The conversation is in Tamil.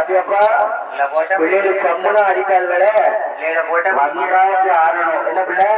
சத்யப்பா பிள்ளைகளுக்கு சம்பளம் அடிக்காத வேலை வந்தாச்சு ஆடணும் என்ன பிள்ளை?